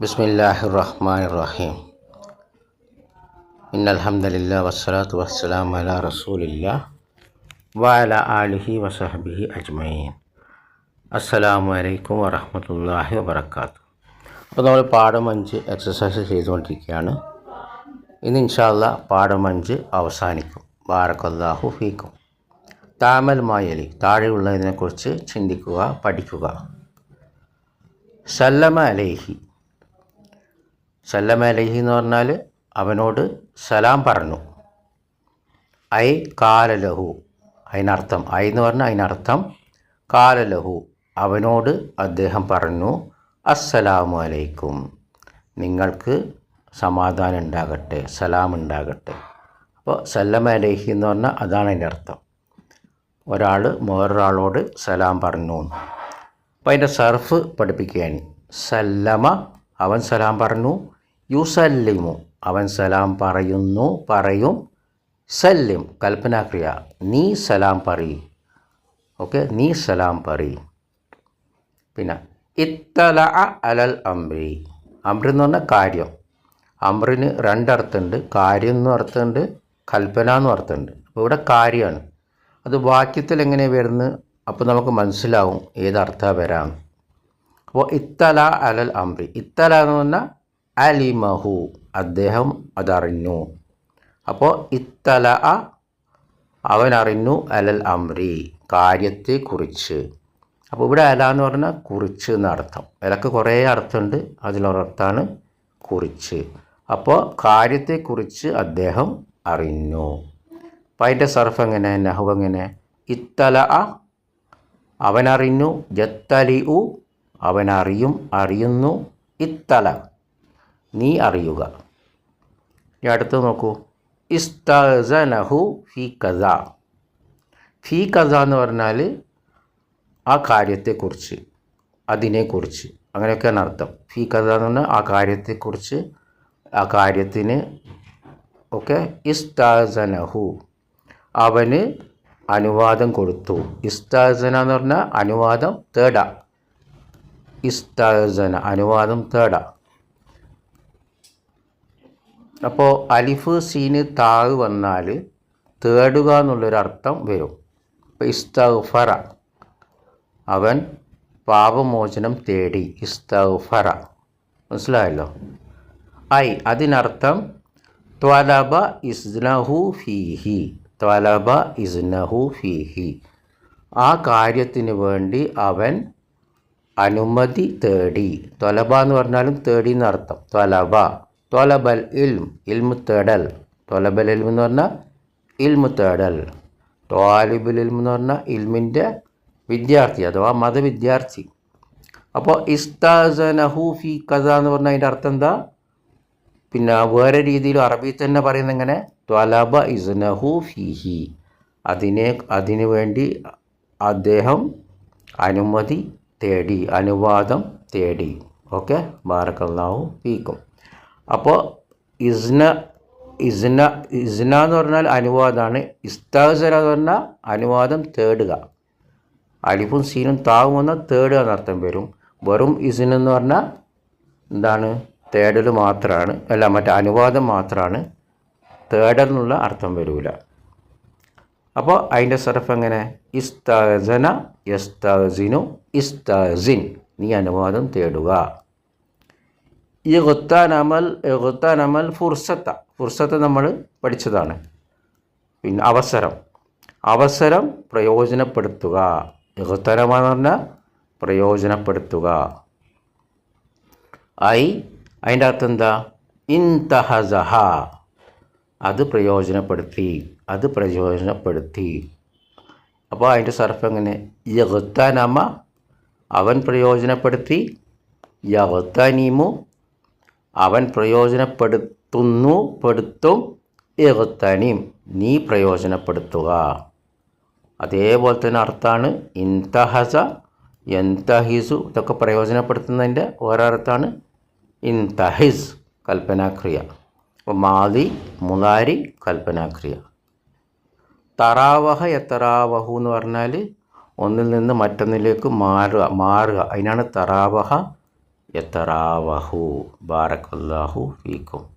ബിസ്മില്ലാഹി റഹ്മാൻ റഹീം ഇന്നൽഹമ്മദില്ല വസ്സലാത്തു വസ്സലാം അല റസൂലില്ല വാല ആലിഹി വസഹബിഹി അജ്മയീൻ അസ്സലാമു അലൈക്കും വറഹമത്തല്ലാഹി വബർക്കാത്തു അപ്പോൾ നമ്മൾ പാഠം അഞ്ച് എക്സസൈസ് ചെയ്തുകൊണ്ടിരിക്കുകയാണ്. ഇന്ന് ഇൻഷാല്ല പാഠം അഞ്ച് അവസാനിക്കും. ബാറക്കല്ലാഹു ഫീക്കും. താമൽ മായലി താഴെയുള്ളതിനെക്കുറിച്ച് ചിന്തിക്കുക പഠിക്കുക. സല്ലമ അലേഹി. സല്ലമ അലേഹി എന്ന് പറഞ്ഞാൽ അവനോട് സലാം പറഞ്ഞു. ഐ കാലലഹു. അതിനർത്ഥം ഐ എന്ന് പറഞ്ഞാൽ അതിനർത്ഥം കാലലഹു. അവനോട് അദ്ദേഹം പറഞ്ഞു അസ്സലാമു അലൈക്കും. നിങ്ങൾക്ക് സമാധാനം ഉണ്ടാകട്ടെ സലാം ഉണ്ടാകട്ടെ. അപ്പോൾ സല്ലമ അലേഹി എന്ന് പറഞ്ഞാൽ അതാണ് അതിന്റെ അർത്ഥം. ഒരാൾ വേറൊരാളോട് സലാം പറഞ്ഞു അപ്പോൾ അതിന്റെ സർഫ് പഠിപ്പിക്കുകയാണ്. സല്ലമ അവൻ സലാം പറഞ്ഞു. യുസല്ലിമു അവൻ സലാം പറയുന്നു പറയും. സല്ലിം കൽപ്പനാക്രിയ നീ സലാം പറയും. ഓക്കെ നീ സലാം പറയും. പിന്നെ ഇത്തല അലൽ അമ്രി അമ്രി എന്ന് പറഞ്ഞാൽ കാര്യം. അമ്രിന് രണ്ടർത്ഥമുണ്ട്. കാര്യം എന്ന് അർത്ഥമുണ്ട്. കൽപ്പന എന്ന് അർത്ഥമുണ്ട്. അപ്പോൾ ഇവിടെ കാര്യമാണ്. അത് വാക്യത്തിൽ എങ്ങനെ വരുന്നത്? അപ്പോൾ നമുക്ക് മനസ്സിലാവും ഏതർത്ഥ വരാം അപ്പോൾ ഇത്തല അലൽ അംറി ഇത്തല എന്ന് പറഞ്ഞാൽ അലിമഹു. അദ്ദേഹം അതറിഞ്ഞു. അപ്പോൾ ഇത്തല അവൻ അറിഞ്ഞു അലൽ അംറി കാര്യത്തെക്കുറിച്ച് അപ്പോൾ ഇവിടെ അല എന്ന് പറഞ്ഞാൽ കുറിച്ച് എന്നർത്ഥം. അലക്ക് കുറേ അർത്ഥമുണ്ട്. അതിലൊരർത്ഥാണ് കുറിച്ച്. അപ്പോൾ കാര്യത്തെക്കുറിച്ച് അദ്ദേഹം അറിഞ്ഞു. അപ്പം അതിന്റെ സർഫ് എങ്ങനെ? നഹു എങ്ങനെ? ഇത്തല അവനറിഞ്ഞു ജത്തലി ഉ അവനറിയും അറിയുന്നു ഇത്തല. നീ അറിയുക. ഇനി അടുത്ത് നോക്കൂ. ഇസ്തനഹു ഫി കഥ ഫി കഥ എന്ന് പറഞ്ഞാൽ ആ കാര്യത്തെക്കുറിച്ച് അതിനെക്കുറിച്ച്. അങ്ങനെയൊക്കെയാണ് അർത്ഥം. ഫി കഥ എന്ന് പറഞ്ഞാൽ ആ കാര്യത്തെക്കുറിച്ച് ആ കാര്യത്തിന് ഒക്കെ ഇസ്തഹു അവന് അനുവാദം കൊടുത്തു. ഇസ്താസന എന്ന് പറഞ്ഞാൽ അനുവാദം തേട. ഇസ്താസന അനുവാദം തേട. അപ്പോൾ അലിഫ് സീന് താഴ് വന്നാൽ തേടുക എന്നുള്ളൊരർത്ഥം വരും. ഇപ്പോൾ ഇസ്തഫറ അവൻ പാപമോചനം തേടി. ഇസ്തഫറ മനസ്സിലായല്ലോ? ഐ അതിനർത്ഥം ത്വലബ ഇസ്ലഹു ഫീഹി. ത്വലബ ഇസ്നഹു ഫീഹി. ആ കാര്യത്തിന് വേണ്ടി അവൻ അനുമതി തേടി. തൊലബ എന്ന് പറഞ്ഞാലും തേടി എന്നർത്ഥം. തൊലബ. തൊലബൽ ഇൽം. ഇൽമു തേടൽ. തൊലബൽ ഇൽമ് എന്ന് പറഞ്ഞാൽ ഇൽമു തേടൽ. ത്വാലിബുൽ ഇൽമ് എന്ന് പറഞ്ഞാൽ ഇൽമിന്റെ വിദ്യാർത്ഥി അഥവാ മതവിദ്യാർത്ഥി. അപ്പോൾ ഇസ്താസനഹു ഫി കഥ എന്ന് പറഞ്ഞാൽ അതിന്റെ അർത്ഥം എന്താ? പിന്നെ വേറെ രീതിയിൽ അറബി തന്നെ പറയുന്നത് എങ്ങനെ? ത്വലബ ഇസ്നഹു ഫിഹി. അതിനെ അതിനു വേണ്ടി അദ്ദേഹം അനുമതി തേടി അനുവാദം തേടി. ഓക്കെ? ബാറക്കല്ലാഹു ഫീക്കും. അപ്പോൾ ഇസ്ന ഇസ്ന ഇസ്ന എന്ന് പറഞ്ഞാൽ അനുവാദമാണ്. ഇസ്താസന എന്ന് പറഞ്ഞാൽ അനുവാദം തേടുക. അലിഫും സീനും താവും വന്നാൽ തേടുക എന്നർത്ഥം വരും. വെറും ഇസ്ന എന്ന് പറഞ്ഞാൽ എന്താണ്? തേടൽ മാത്രമാണ് അല്ല മറ്റേ അനുവാദം മാത്രമാണ് തേടൽ എന്നുള്ള അർത്ഥം വരില്ല അപ്പോൾ അതിന്റെ സർഫ് എങ്ങനെ? ഇസ്തന യസ്തസിനു ഇസ്തസിൻ. നീ അനുവാദം തേടുക. ഈ ഗുത്താനമൽ ഗുത്താനമൽ ഫുർസത്ത. ഫുർസത്ത് നമ്മൾ പഠിച്ചതാണ്. പിന്നെ അവസരം. അവസരം പ്രയോജനപ്പെടുത്തുക. ഇഗുത്തനമെന്ന് പറഞ്ഞാൽ പ്രയോജനപ്പെടുത്തുക. ഐ അതിന്റെ അർത്ഥം എന്താ ഇൻതഹസഹ. അത് പ്രയോജനപ്പെടുത്തി അത് പ്രയോജനപ്പെടുത്തി. അപ്പോൾ അതിന്റെ സർഫ് എങ്ങനെ? യഗത്താനമ അവൻ പ്രയോജനപ്പെടുത്തി. യഗത്താനിമു അവൻ പ്രയോജനപ്പെടുത്തുന്നു പെടുത്തും. യഗത്താനിം നീ പ്രയോജനപ്പെടുത്തുക. അതേപോലെ തന്നെ അർത്ഥമാണ് ഇൻതഹസ എന്തഹിസു. ഇതൊക്കെ പ്രയോജനപ്പെടുത്തുന്നതിന്റെ അർത്ഥമാണ് ഇൻതഹിസ് കൽപ്പനാക്രിയ മാതി മുതാരി കൽപ്പനാക്രിയ. തറാവഹ എത്തറാവഹു എന്ന് പറഞ്ഞാൽ ഒന്നിൽ നിന്ന് മറ്റൊന്നിലേക്ക് മാറുക മാറുക. അതിനാണ് തറാവഹ എത്തറാവഹു ബാറക്കല്ലാഹു ഫീക്കും.